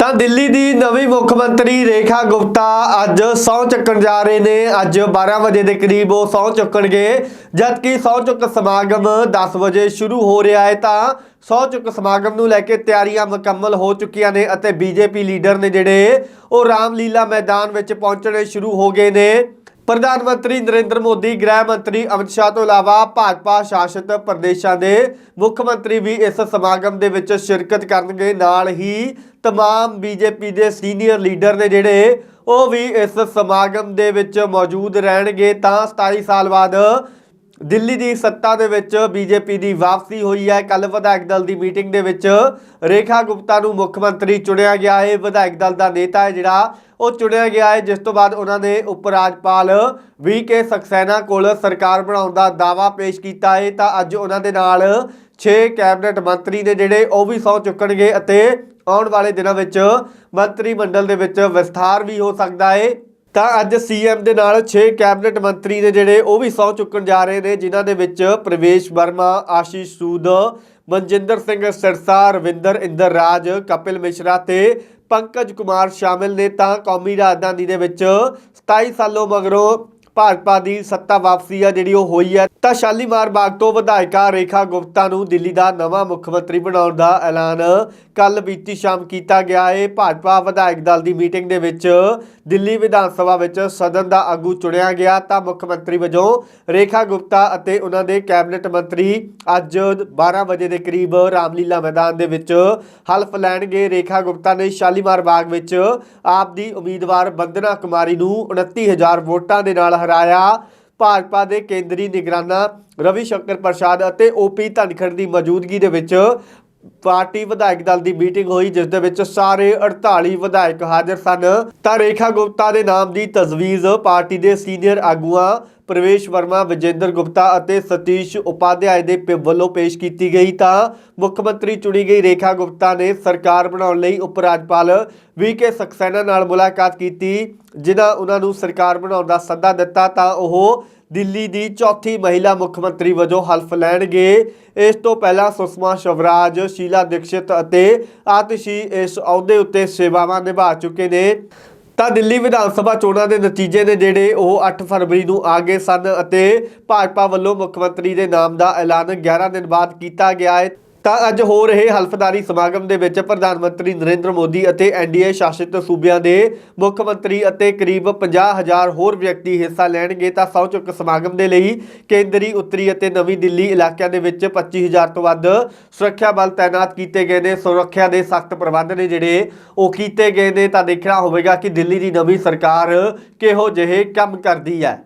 ਤਾਂ ਦਿੱਲੀ ਦੀ ਨਵੀਂ ਮੁੱਖ ਮੰਤਰੀ ਰੇਖਾ ਗੁਪਤਾ ਅੱਜ ਸਹੁੰ ਚੱਕਣ ਜਾ ਰਹੇ ਨੇ। ਅੱਜ 12 ਵਜੇ ਦੇ ਕਰੀਬ ਉਹ ਸਹੁੰ ਚੁੱਕਣਗੇ। ਜਦਕਿ ਸਹੁੰ ਚੁੱਕ ਸਮਾਗਮ 10 ਵਜੇ ਸ਼ੁਰੂ ਹੋ ਰਿਹਾ ਹੈ ਤਾਂ ਸਹੁੰ ਚੁੱਕ ਸਮਾਗਮ ਨੂੰ ਲੈ ਕੇ ਤਿਆਰੀਆਂ ਮੁਕੰਮਲ ਹੋ ਚੁੱਕੀਆਂ ਨੇ ਅਤੇ ਬੀਜੇਪੀ ਲੀਡਰ ਨੇ ਜਿਹੜੇ ਉਹ ਰਾਮਲੀਲਾ ਮੈਦਾਨ ਵਿੱਚ ਪਹੁੰਚਣੇ ਸ਼ੁਰੂ ਹੋ ਗਏ ਨੇ। ਪ੍ਰਧਾਨ ਮੰਤਰੀ ਨਰਿੰਦਰ ਮੋਦੀ ਗ੍ਰਹਿ ਮੰਤਰੀ ਅਮਿਤ ਸ਼ਾਹ ਤੋਂ ਇਲਾਵਾ ਭਾਜਪਾ ਸ਼ਾਸਿਤ ਪ੍ਰਦੇਸ਼ਾਂ ਦੇ ਮੁੱਖ ਮੰਤਰੀ ਵੀ ਇਸ ਸਮਾਗਮ ਦੇ ਵਿੱਚ ਸ਼ਿਰਕਤ ਕਰਨਗੇ ਨਾਲ ਹੀ तमाम ਬੀਜੇਪੀ ਦੇ ਸੀਨੀਅਰ ਲੀਡਰ ਨੇ ਜਿਹੜੇ ਉਹ ਵੀ ਇਸ ਸਮਾਗਮ ਦੇ ਵਿੱਚ ਮੌਜੂਦ ਰਹਿਣਗੇ ਤਾਂ 27 ਸਾਲ ਬਾਅਦ ਦਿੱਲੀ ਦੀ ਸੱਤਾ ਦੇ ਵਿੱਚ ਬੀਜੇਪੀ ਦੀ ਵਾਪਸੀ ਹੋਈ ਹੈ। ਕੱਲ ਵਿਧਾਇਕ ਦਲ ਦੀ ਮੀਟਿੰਗ ਦੇ ਵਿੱਚ ਰੇਖਾ ਗੁਪਤਾ ਨੂੰ ਮੁੱਖ ਮੰਤਰੀ ਚੁਣਿਆ ਗਿਆ ਹੈ। ਵਿਧਾਇਕ ਦਲ ਦਾ ਨੇਤਾ ਹੈ ਜਿਹੜਾ, ਉਹ ਚੁਣਿਆ ਗਿਆ ਹੈ। ਜਿਸ ਤੋਂ ਬਾਅਦ ਉਹਨਾਂ ਨੇ ਉਪ ਰਾਜਪਾਲ ਵੀ ਕੇ ਸਕਸੈਨਾ ਕੋਲ ਸਰਕਾਰ ਬਣਾਉਣ ਦਾ ਦਾਅਵਾ ਪੇਸ਼ ਕੀਤਾ ਹੈ। ਤਾਂ ਅੱਜ ਉਹਨਾਂ ਦੇ ਨਾਲ 6 ਕੈਬਨਿਟ ਮੰਤਰੀ ਨੇ ਜਿਹੜੇ, ਉਹ ਵੀ ਸਹੁੰ ਚੁੱਕਣਗੇ ਅਤੇ ਆਉਣ ਵਾਲੇ ਦਿਨਾਂ ਵਿੱਚ ਮੰਤਰੀ ਮੰਡਲ ਦੇ ਵਿੱਚ ਵਿਸਥਾਰ ਵੀ ਹੋ ਸਕਦਾ ਹੈ। ਤਾਂ ਅੱਜ ਸੀਐਮ ਦੇ ਨਾਲ 6 ਕੈਬਨਿਟ ਮੰਤਰੀ ਨੇ ਜਿਹੜੇ ਉਹ ਵੀ ਸਹੁੰ ਚੁੱਕਣ ਜਾ ਰਹੇ ਨੇ, ਜਿਨ੍ਹਾਂ ਦੇ ਵਿੱਚ ਪ੍ਰਵੇਸ਼ ਵਰਮਾ, ਆਸ਼ੀਸ਼ ਸੂਦ, ਮਨਜਿੰਦਰ ਸਿੰਘ ਸਿਰਸਾ, ਰਵਿੰਦਰ ਇੰਦਰ ਰਾਜ ਕਪਿਲ ਮਿਸ਼ਰਾ ਤੇ ਪੰਕਜ ਕੁਮਾਰ ਸ਼ਾਮਿਲ ਨੇ। ਤਾਂ ਕੌਮੀ ਰਾਜਧਾਨੀ ਦੇ ਵਿੱਚ 27 ਸਾਲੋਂ ਮਗਰੋਂ ਭਾਜਪਾ ਦੀ ਸੱਤਾ ਵਾਪਸੀ ਆ, ਜਿਹੜੀ ਉਹ ਹੋਈ ਹੈ ਤਾਂ ਸ਼ਾਲੀਮਾਰ ਬਾਗ ਤੋਂ ਵਿਧਾਇਕਾ ਰੇਖਾ ਗੁਪਤਾ ਨੂੰ ਦਿੱਲੀ ਦਾ ਨਵਾਂ ਮੁੱਖ ਮੰਤਰੀ ਬਣਾਉਣ ਦਾ ਐਲਾਨ ਕੱਲ ਬੀਤੀ ਸ਼ਾਮ ਕੀਤਾ ਗਿਆ ਏ ਭਾਜਪਾ ਵਿਧਾਇਕ ਦਲ ਦੀ ਮੀਟਿੰਗ ਦੇ ਵਿੱਚ ਦਿੱਲੀ ਵਿਧਾਨ ਸਭਾ ਵਿੱਚ ਸਦਨ ਦਾ ਆਗੂ ਚੁਣਿਆ ਗਿਆ ਤਾਂ ਮੁੱਖ ਮੰਤਰੀ ਵਜੋਂ ਰੇਖਾ ਗੁਪਤਾ ਅਤੇ ਉਹਨਾਂ ਦੇ ਕੈਬਨਿਟ ਮੰਤਰੀ ਅੱਜ 12 ਵਜੇ ਦੇ ਕਰੀਬ ਰਾਮਲੀਲਾ ਮੈਦਾਨ ਦੇ ਵਿੱਚ ਹਲਫ ਲੈਣਗੇ। ਰੇਖਾ ਗੁਪਤਾ ਨੇ ਸ਼ਾਲੀਮਾਰ ਬਾਗ ਵਿੱਚ ਆਪ ਦੀ ਉਮੀਦਵਾਰ ਬੰਦਨਾ ਕੁਮਾਰੀ ਨੂੰ 29000 ਵੋਟਾਂ ਦੇ ਨਾਲ ਹਰਾਇਆ। ਭਾਜਪਾ ਦੇ ਕੇਂਦਰੀ ਨਿਗਰਾਨਾ ਰਵੀ ਸ਼ੰਕਰ ਪ੍ਰਸਾਦ ਅਤੇ ਓਪੀ ਧਨਖੜ ਦੀ ਮੌਜੂਦਗੀ ਦੇ ਵਿੱਚ ਪਾਰਟੀ ਵਿਧਾਇਕ ਦਲ ਦੀ ਮੀਟਿੰਗ ਹੋਈ, ਜਿਸ ਦੇ ਵਿੱਚ ਸਾਰੇ 48 ਵਿਧਾਇਕ ਹਾਜ਼ਰ ਸਨ। ਤਾਂ ਰੇਖਾ ਗੁਪਤਾ ਦੇ ਨਾਮ ਦੀ ਤਜਵੀਜ਼ ਪਾਰਟੀ ਦੇ ਸੀਨੀਅਰ ਆਗੂਆਂ, ਪ੍ਰਵੇਸ਼ ਵਰਮਾ, ਵਿਜੇਂਦਰ ਗੁਪਤਾ ਅਤੇ ਸਤੀਸ਼ ਉਪਾਧਿਆਏ ਦੇ ਪ- ਵੱਲੋਂ ਪੇਸ਼ ਕੀਤੀ ਗਈ। ਤਾਂ ਮੁੱਖ ਮੰਤਰੀ ਚੁਣੀ ਗਈ ਰੇਖਾ ਗੁਪਤਾ ਨੇ ਸਰਕਾਰ ਬਣਾਉਣ ਲਈ ਉਪ ਰਾਜਪਾਲ ਵੀ ਕੇ ਸਕਸੈਨਾ ਨਾਲ ਮੁਲਾਕਾਤ ਕੀਤੀ, ਜਿਨ੍ਹਾਂ ਉਹਨਾਂ ਨੂੰ ਸਰਕਾਰ ਬਣਾਉਣ ਦਾ ਸੱਦਾ ਦਿੱਤਾ। ਤਾਂ ਉਹ ਦਿੱਲੀ ਦੀ ਚੌਥੀ ਮਹਿਲਾ ਮੁੱਖ ਮੰਤਰੀ ਵਜੋਂ ਹਲਫ ਲੈਣਗੇ। ਇਸ ਤੋਂ ਪਹਿਲਾਂ ਸੁਸ਼ਮਾ ਸ਼ਵਰਾਜ, ਸ਼ੀਲਾ ਦੀਕਸ਼ਿਤ ਅਤੇ ਆਤਿਸ਼ੀ ਇਸ ਅਹੁਦੇ ਉੱਤੇ ਸੇਵਾਵਾਂ ਨਿਭਾ ਚੁੱਕੇ ਨੇ। ਤਾਂ ਦਿੱਲੀ ਵਿਧਾਨ ਸਭਾ ਚੋਣਾਂ ਦੇ ਨਤੀਜੇ ਨੇ ਜਿਹੜੇ ਉਹ 8 ਫਰਵਰੀ ਨੂੰ ਆ ਗਏ ਸਨ ਅਤੇ ਭਾਜਪਾ ਵੱਲੋਂ ਮੁੱਖ ਮੰਤਰੀ ਦੇ ਨਾਮ ਦਾ ਐਲਾਨ 11 ਦਿਨ ਬਾਅਦ ਕੀਤਾ ਗਿਆ ਹੈ। ਤਾਂ ਅੱਜ ਹੋ ਰਹੇ ਹਲਫਦਾਰੀ ਸਮਾਗਮ ਦੇ ਵਿੱਚ ਪ੍ਰਧਾਨ ਮੰਤਰੀ ਨਰਿੰਦਰ ਮੋਦੀ ਅਤੇ ਐਨਡੀਏ ਸ਼ਾਸਿਤ ਸੂਬਿਆਂ ਦੇ ਮੁੱਖ ਮੰਤਰੀ ਅਤੇ ਕਰੀਬ 50000 ਹੋਰ ਵਿਅਕਤੀ ਹਿੱਸਾ ਲੈਣਗੇ, ਤਾਂ ਸਹੁੰ ਚੁੱਕ ਸਮਾਗਮ ਦੇ ਲਈ ਕੇਂਦਰੀ, ਉੱਤਰੀ ਅਤੇ ਨਵੀਂ ਦਿੱਲੀ ਇਲਾਕਿਆਂ ਦੇ ਵਿੱਚ 25000 ਤੋਂ ਵੱਧ ਸੁਰੱਖਿਆ ਬਲ ਤਾਇਨਾਤ ਕੀਤੇ ਗਏ ਨੇ। ਸੁਰੱਖਿਆ ਦੇ ਸਖਤ ਪ੍ਰਬੰਧ ਨੇ ਜਿਹੜੇ ਉਹ ਕੀਤੇ ਗਏ ਨੇ, ਤਾਂ ਦੇਖਣਾ ਹੋਵੇਗਾ ਕਿ ਦਿੱਲੀ ਦੀ ਨਵੀਂ ਸਰਕਾਰ ਕਿਹੋ ਜਿਹੇ ਕੰਮ ਕਰਦੀ ਹੈ।